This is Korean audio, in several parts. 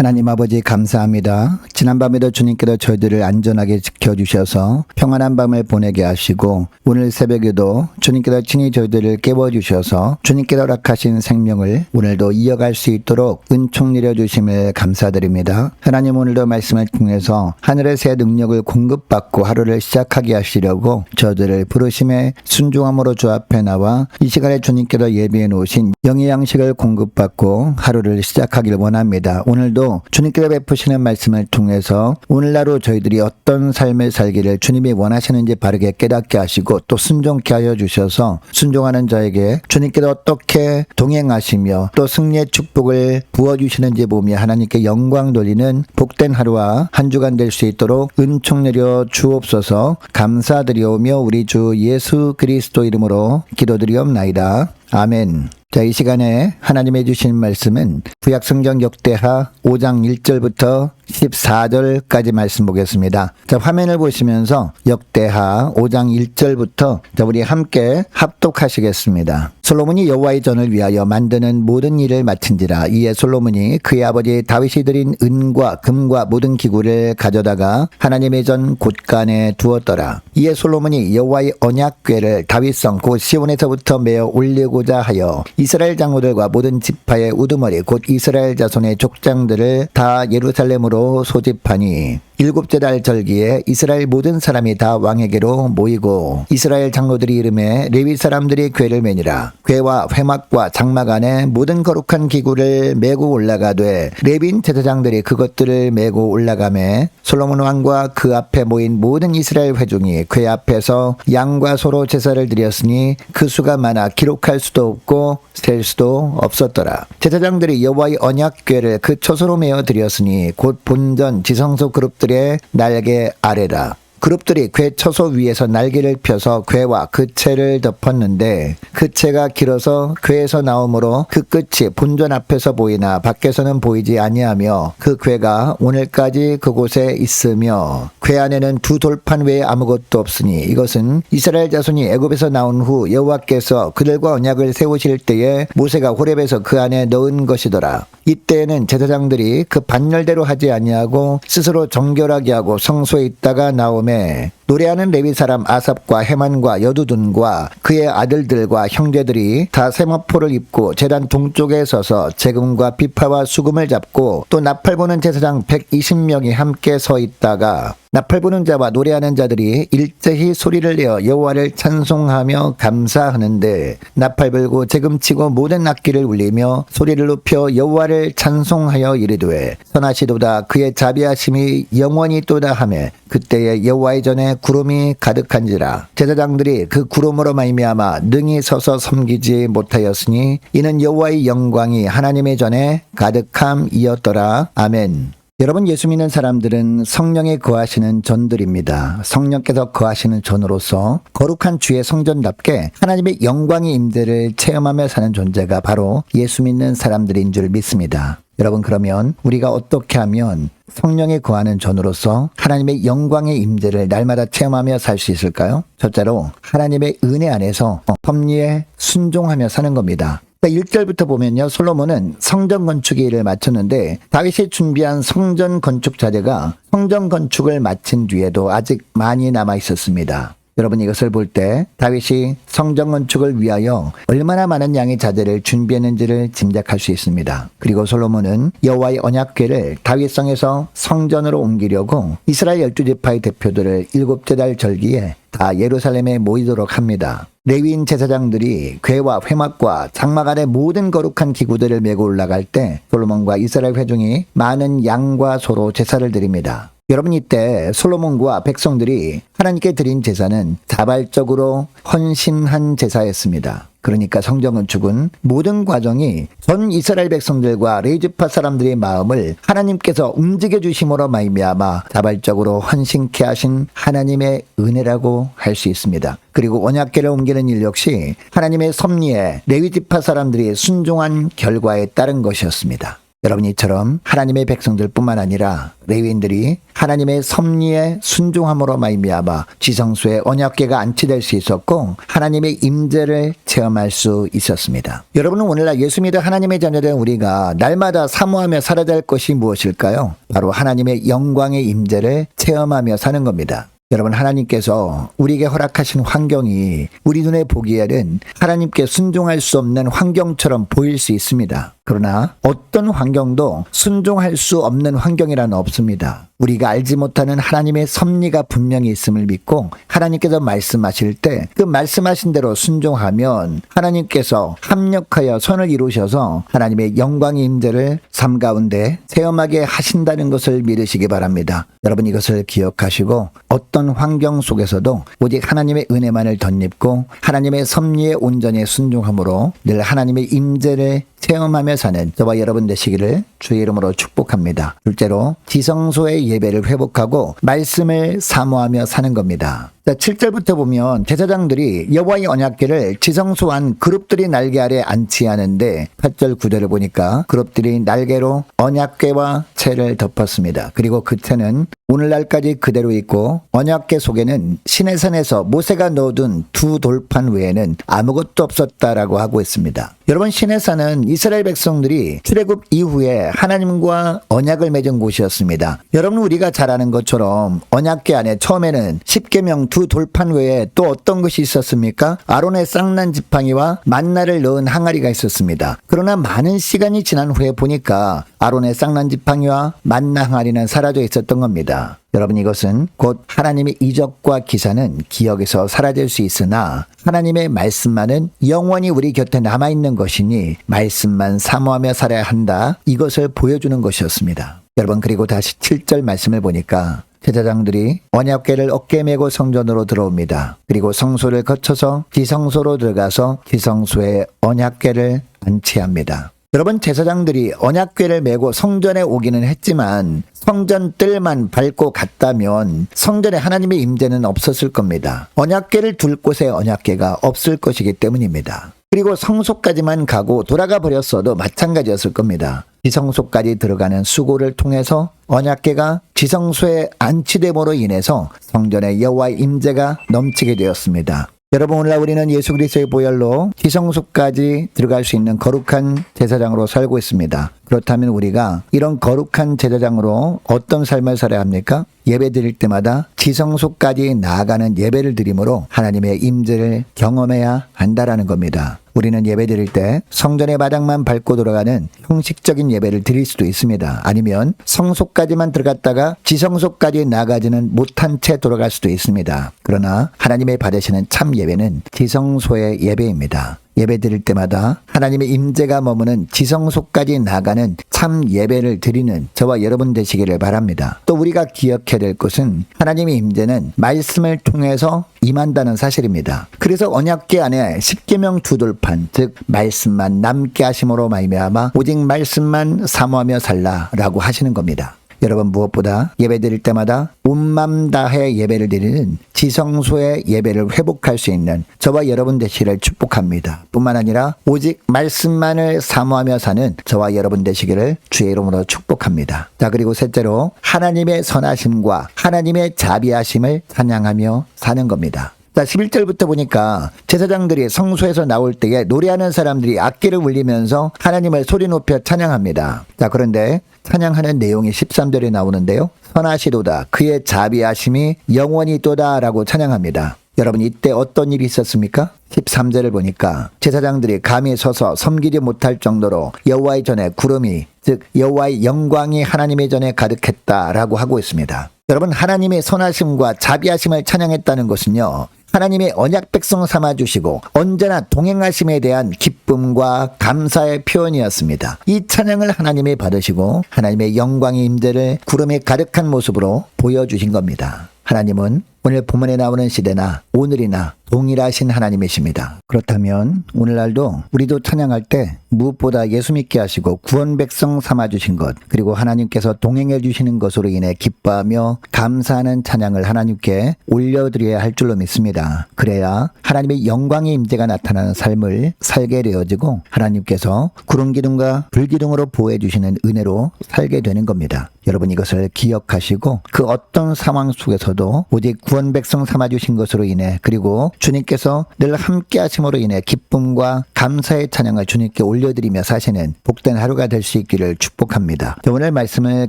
하나님 아버지 감사합니다. 지난밤에도 주님께서 저희들을 안전하게 지켜주셔서 평안한 밤을 보내게 하시고 오늘 새벽에도 주님께서 친히 저희들을 깨워주셔서 주님께서 허락하신 생명을 오늘도 이어갈 수 있도록 은총 내려주심을 감사드립니다. 하나님 오늘도 말씀을 통해서 하늘의 새 능력을 공급받고 하루를 시작하게 하시려고 저희들을 부르심에 순종함으로 주 앞에 나와 이 시간에 주님께서 예비해 놓으신 영의 양식을 공급받고 하루를 시작하길 원합니다. 오늘도 주님께서 베푸시는 말씀을 통해서 오늘 하루 저희들이 어떤 삶을 살기를 주님이 원하시는지 바르게 깨닫게 하시고 또 순종케 하여 주셔서 순종하는 자에게 주님께서 어떻게 동행하시며 또 승리의 축복을 부어주시는지 보며 하나님께 영광 돌리는 복된 하루와 한 주간 될 수 있도록 은총 내려 주옵소서 감사드리오며 우리 주 예수 그리스도 이름으로 기도드리옵나이다. 아멘. 자, 이 시간에 하나님의 주신 말씀은 구약성경 역대하 5장 1절부터 14절까지 말씀 보겠습니다. 자, 화면을 보시면서 역대하 5장 1절부터 자, 우리 함께 합독하시겠습니다. 솔로몬이 여호와의 전을 위하여 만드는 모든 일을 마친지라 이에 솔로몬이 그의 아버지 다윗이 드린 은과 금과 모든 기구를 가져다가 하나님의 전 곳간에 두었더라. 이에 솔로몬이 여호와의 언약궤를 다윗성 곧 시온에서부터 메어 올리고자 하여 이스라엘 장로들과 모든 지파의 우두머리 곧 이스라엘 자손의 족장들을 다 예루살렘으로 소집하니 일곱째 달 절기에 이스라엘 모든 사람이 다 왕에게로 모이고 이스라엘 장로들이 이름에 레위 사람들이 궤를 매니라. 궤와 회막과 장막 안에 모든 거룩한 기구를 메고 올라가되 레빈 제사장들이 그것들을 메고 올라가매 솔로몬 왕과 그 앞에 모인 모든 이스라엘 회중이 궤 앞에서 양과 소로 제사를 드렸으니 그 수가 많아 기록할 수도 없고 셀 수도 없었더라. 제사장들이 여호와의 언약궤를 그 초소로 메어 드렸으니 곧 본전 지성소 그룹들 의 날개 아래라 그룹들이 궤 처소 위에서 날개를 펴서 궤와 그 채를 덮었는데 그 채가 길어서 궤에서 나오므로 그 끝이 본전 앞에서 보이나 밖에서는 보이지 아니하며 그 궤가 오늘까지 그곳에 있으며 궤 안에는 두 돌판 외에 아무것도 없으니 이것은 이스라엘 자손이 애굽에서 나온 후 여호와께서 그들과 언약을 세우실 때에 모세가 호렙에서 그 안에 넣은 것이더라. 이때에는 제사장들이 그 반열대로 하지 아니하고 스스로 정결하게 하고 성소에 있다가 나오매 노래하는 레위 사람 아삽과 헤만과 여두둔과 그의 아들들과 형제들이 다 세마포를 입고 제단 동쪽에 서서 재금과 비파와 수금을 잡고 또 나팔 부는 제사장 120명이 함께 서 있다가 나팔 부는 자와 노래하는 자들이 일제히 소리를 내어 여호와를 찬송하며 감사하는데 나팔 불고 재금치고 모든 악기를 울리며 소리를 높여 여호와를 찬송하여 이르되 선하시도다. 그의 자비하심이 영원히 또다 하매 그때에 여호와의 전에 구름이 가득한지라 제사장들이 그 구름으로 말미암아 능히 서서 섬기지 못하였으니 이는 여호와의 영광이 하나님의 전에 가득함이었더라 아멘. 여러분 예수 믿는 사람들은 성령에 거하시는 전들입니다. 성령께서 거하시는 전으로서 거룩한 주의 성전답게 하나님의 영광의 임재를 체험하며 사는 존재가 바로 예수 믿는 사람들인 줄 믿습니다. 여러분 그러면 우리가 어떻게 하면 성령에 거하는 전으로서 하나님의 영광의 임재를 날마다 체험하며 살 수 있을까요? 첫째로 하나님의 은혜 안에서 섭리에 순종하며 사는 겁니다. 1절부터 보면요. 솔로몬은 성전 건축의 일을 마쳤는데 다윗이 준비한 성전 건축 자재가 성전 건축을 마친 뒤에도 아직 많이 남아 있었습니다. 여러분 이것을 볼 때 다윗이 성전 건축을 위하여 얼마나 많은 양의 자재를 준비했는지를 짐작할 수 있습니다. 그리고 솔로몬은 여호와의 언약궤를 다윗성에서 성전으로 옮기려고 이스라엘 열두 지파의 대표들을 일곱째 달 절기에 다 예루살렘에 모이도록 합니다. 레위인 제사장들이 궤와 회막과 장막 안에 모든 거룩한 기구들을 메고 올라갈 때 솔로몬과 이스라엘 회중이 많은 양과 소로 제사를 드립니다. 여러분 이때 솔로몬과 백성들이 하나님께 드린 제사는 자발적으로 헌신한 제사였습니다. 그러니까 성전 건축은 모든 과정이 전 이스라엘 백성들과 레이즈파 사람들의 마음을 하나님께서 움직여 주심으로 말미암아 자발적으로 헌신케 하신 하나님의 은혜라고 할 수 있습니다. 그리고 언약궤를 옮기는 일 역시 하나님의 섭리에 레위지파 사람들이 순종한 결과에 따른 것이었습니다. 여러분 이 처럼 하나님의 백성들뿐만 아니라 레위인들이 하나님의 섭리에 순종함으로 말미암아 지성소에 언약궤가 안치될 수 있었고 하나님의 임재를 체험할 수 있었습니다. 여러분은 오늘날 예수 믿어 하나님의 자녀된 우리가 날마다 사모하며 살아야 될 것이 무엇일까요? 바로 하나님의 영광의 임재를 체험하며 사는 겁니다. 여러분 하나님께서 우리에게 허락하신 환경이 우리 눈에 보기에는 하나님께 순종할 수 없는 환경처럼 보일 수 있습니다. 그러나 어떤 환경도 순종할 수 없는 환경이란 없습니다. 우리가 알지 못하는 하나님의 섭리가 분명히 있음을 믿고 하나님께서 말씀하실 때 그 말씀하신 대로 순종하면 하나님께서 합력하여 선을 이루셔서 하나님의 영광의 임재를 삶 가운데 체험하게 하신다는 것을 믿으시기 바랍니다. 여러분 이것을 기억하시고 어떤 환경 속에서도 오직 하나님의 은혜만을 덧입고 하나님의 섭리에 온전히 순종함으로 늘 하나님의 임재를 체험하며 사는 저와 여러분 되시기를 주의 이름으로 축복합니다. 둘째로 지성소의 예배를 회복하고 말씀을 사모하며 사는 겁니다. 자, 7절부터 보면 제사장들이 여호와의 언약궤를 지성소 안 그룹들이 날개 아래 안치 하는데 8절 9절을 보니까 그룹들이 날개로 언약궤와 채를 덮었습니다. 그리고 그 채는 오늘날까지 그대로 있고 언약궤 속에는 시내산에서 모세가 넣어둔 두 돌판 외에는 아무것도 없었다라고 하고 있습니다. 여러분 시내산은 이스라엘 백성들이 출애굽 이후에 하나님과 언약을 맺은 곳이었습니다. 여러분 우리가 잘 아는 것처럼 언약궤 안에 처음에는 십계명 두 돌판 외에 또 어떤 것이 있었습니까? 아론의 쌍난 지팡이와 만나를 넣은 항아리가 있었습니다. 그러나 많은 시간이 지난 후에 보니까 아론의 쌍난 지팡이와 만나 항아리는 사라져 있었던 겁니다. 여러분 이것은 곧 하나님의 이적과 기사는 기억에서 사라질 수 있으나 하나님의 말씀만은 영원히 우리 곁에 남아있는 것이니 말씀만 사모하며 살아야 한다. 이것을 보여주는 것이었습니다. 여러분 그리고 다시 7절 말씀을 보니까 제사장들이 언약궤를 어깨에 메고 성전으로 들어옵니다. 그리고 성소를 거쳐서 지성소로 들어가서 지성소에 언약궤를 안치합니다. 여러분 제사장들이 언약궤를 메고 성전에 오기는 했지만 성전 뜰만 밟고 갔다면 성전에 하나님의 임재는 없었을 겁니다. 언약궤를 둘 곳에 언약궤가 없을 것이기 때문입니다. 그리고 성소까지만 가고 돌아가 버렸어도 마찬가지였을 겁니다. 지성소까지 들어가는 수고를 통해서 언약궤가 지성소에 안치됨으로 인해서 성전의 여호와의 임재가 넘치게 되었습니다. 여러분 오늘날 우리는 예수 그리스도의 보혈로 지성소까지 들어갈 수 있는 거룩한 제사장으로 살고 있습니다. 그렇다면 우리가 이런 거룩한 제사장으로 어떤 삶을 살아야 합니까? 예배 드릴 때마다 지성소까지 나아가는 예배를 드림으로 하나님의 임재를 경험해야 한다라는 겁니다. 우리는 예배 드릴 때 성전의 바닥만 밟고 돌아가는 형식적인 예배를 드릴 수도 있습니다. 아니면 성소까지만 들어갔다가 지성소까지 나가지는 못한 채 돌아갈 수도 있습니다. 그러나 하나님의 받으시는 참 예배는 지성소의 예배입니다. 예배 드릴 때마다 하나님의 임재가 머무는 지성소까지 나가는 참 예배를 드리는 저와 여러분 되시기를 바랍니다. 또 우리가 기억해야 될 것은 하나님의 임재는 말씀을 통해서 임한다는 사실입니다. 그래서 언약궤 안에 십계명 두돌판 즉 말씀만 남게 하심으로 말미암아 오직 말씀만 사모하며 살라라고 하시는 겁니다. 여러분 무엇보다 예배 드릴 때마다 온맘 다해 예배를 드리는 지성소의 예배를 회복할 수 있는 저와 여러분 되시기를 축복합니다. 뿐만 아니라 오직 말씀만을 사모하며 사는 저와 여러분 되시기를 주의 이름으로 축복합니다. 자 그리고 셋째로 하나님의 선하심과 하나님의 자비하심을 찬양하며 사는 겁니다. 자, 11절부터 보니까 제사장들이 성소에서 나올 때에 노래하는 사람들이 악기를 울리면서 하나님을 소리 높여 찬양합니다. 자, 그런데 찬양하는 내용이 13절에 나오는데요. 선하시도다. 그의 자비하심이 영원히 또다라고 찬양합니다. 여러분 이때 어떤 일이 있었습니까? 13절을 보니까 제사장들이 감히 서서 섬기지 못할 정도로 여호와의 전에 구름이 즉 여호와의 영광이 하나님의 전에 가득했다라고 하고 있습니다. 여러분 하나님의 선하심과 자비하심을 찬양했다는 것은요. 하나님의 언약 백성 삼아 주시고 언제나 동행하심에 대한 기쁨과 감사의 표현이었습니다. 이 찬양을 하나님이 받으시고 하나님의 영광의 임재를 구름에 가득한 모습으로 보여주신 겁니다. 하나님은 오늘 본문에 나오는 시대나 오늘이나 동일하신 하나님이십니다. 그렇다면 오늘날도 우리도 찬양할 때 무엇보다 예수 믿게 하시고 구원 백성 삼아 주신 것 그리고 하나님께서 동행해 주시는 것으로 인해 기뻐하며 감사하는 찬양을 하나님께 올려드려야 할 줄로 믿습니다. 그래야 하나님의 영광의 임재가 나타나는 삶을 살게 되어지고 하나님께서 구름 기둥과 불 기둥으로 보호해 주시는 은혜로 살게 되는 겁니다. 여러분 이것을 기억하시고 그 어떤 상황 속에서도 오직 구원 백성 삼아 주신 것으로 인해 그리고 주님께서 늘 함께 하심으로 인해 기쁨과 감사의 찬양을 주님께 올려드리며 사시는 복된 하루가 될 수 있기를 축복합니다. 오늘 말씀을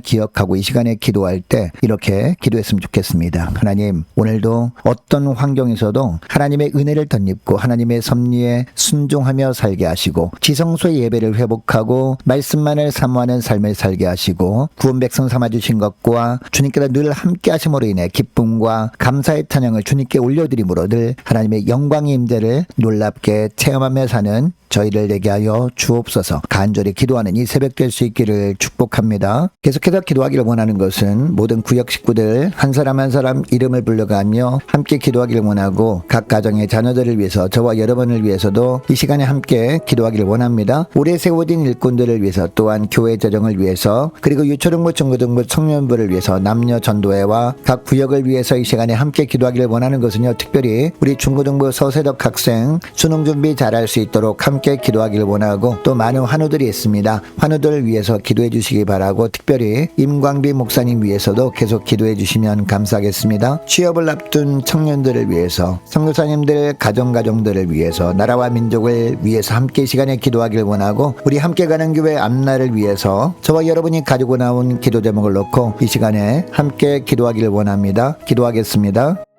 기억하고 이 시간에 기도할 때 이렇게 기도했으면 좋겠습니다. 하나님 오늘도 어떤 환경에서도 하나님의 은혜를 덧입고 하나님의 섭리에 순종하며 살게 하시고 지성소의 예배를 회복하고 말씀만을 사모하는 삶을 살게 하시고 구원 백성 삼아 주신 것과 주님께서 늘 함께 하심으로 인해 기쁨과 감사의 찬양을 주님께 올려드림으로 늘 하나님 의 영광의 임재를 놀랍게 체험하며 사는 저희를 내게 하여 주옵소서 간절히 기도하는 이 새벽 될 수 있기를 축복합니다. 계속해서 기도하기를 원하는 것은 모든 구역 식구들 한 사람 한 사람 이름을 불러가며 함께 기도하기를 원하고 각 가정의 자녀들을 위해서 저와 여러분을 위해서도 이 시간에 함께 기도하기를 원합니다. 올해 세워진 일꾼들을 위해서 또한 교회 재정을 위해서 그리고 유초등부 중고등부 청년부를 위해서 남녀 전도회와 각 구역을 위해서 이 시간에 함께 기도하기를 원하는 것은요 특별히 우리 중 고등부 서세덕 학생 수능 준비 잘할 수 있도록 함께 기도하기를 원하고 또 많은 환우들이 있습니다. 환우들을 위해서 기도해 주시기 바라고 특별히 임광비 목사님 위해서도 계속 기도해 주시면 감사하겠습니다. 취업을 앞둔 청년들을 위해서 선교사님들 가정 가정들을 위해서 나라와 민족을 위해서 함께 이 시간에 기도하기를 원하고 우리 함께 가는 교회 앞날을 위해서 저와 여러분이 가지고 나온 기도 제목을 놓고 이 시간에 함께 기도하기를 원합니다. 기도하겠습니다.